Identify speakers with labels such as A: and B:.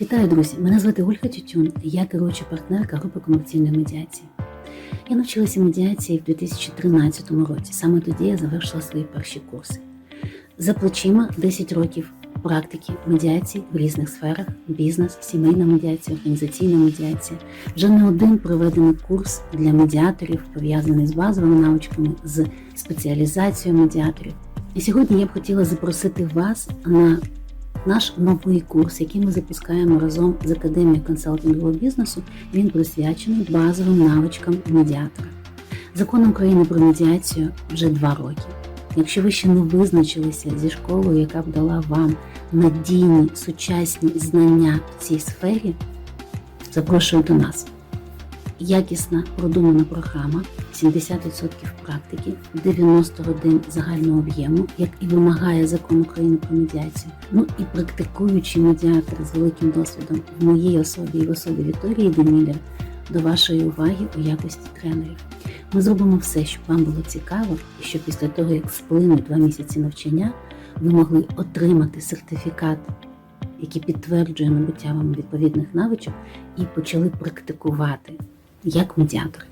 A: Вітаю, друзі! Мене звати Ольга Тютюн, я керуюча партнерка групи комерційної медіації. Я навчилася медіації в 2013 році. Саме тоді я завершила свої перші курси. За плечима 10 років практики медіації в різних сферах: бізнес, сімейна медіація, організаційна медіація. Вже не один проведений курс для медіаторів, пов'язаний з базовими навичками, з спеціалізацією медіаторів. І сьогодні я б хотіла запросити вас на наш новий курс, який ми запускаємо разом з Академією консалтингового бізнесу. Він присвячений базовим навичкам медіатора. Закон України про медіацію вже два роки. Якщо ви ще не визначилися зі школою, яка б дала вам надійні сучасні знання в цій сфері, запрошую до нас. Якісна продумана програма, 70% практики, 90 годин загального об'єму, як і вимагає закон України про медіацію. Ну і практикуючі медіатори з великим досвідом в моїй особі і в особі Вікторії Демілер до вашої уваги у якості тренерів. Ми зробимо все, щоб вам було цікаво, і щоб після того, як сплинуть два місяці навчання, ви могли отримати сертифікат, який підтверджує набуття вам відповідних навичок, і почали практикувати як медіатори.